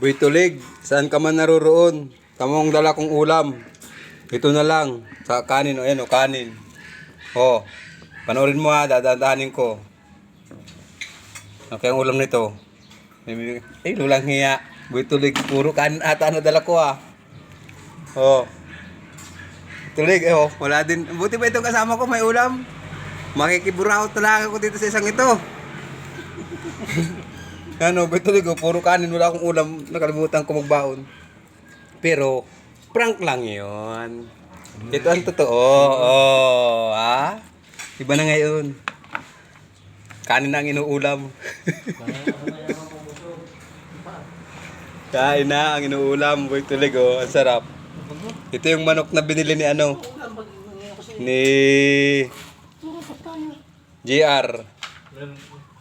Boy Tulig, saan ka man naroroon? Tamong dala kong ulam. Ito na lang. Sa kanin, o yan o, kanin. O, panoorin mo ha, dadadahanin ko. Okay ang ulam nito. Eh, lulang hiya. Boy Tulig, puro kanin ata na dala ko ha. O. Tulig, eh oh, wala din. Buti ba itong kasama ko may ulam? Makikiburaot talaga ako dito sa isang ito. ano, Tulig, oh, puro kanin, wala akong ulam. Nakalimutan ko magbaon. Pero, prank lang yon. Ito ang totoo. Oh, ha? Iba na ngayon. Kanin na ang inuulam. Kain na ang inuulam, boy tulig oh. Ang sarap. Ito yung manok na binili ni ano? Ni JR.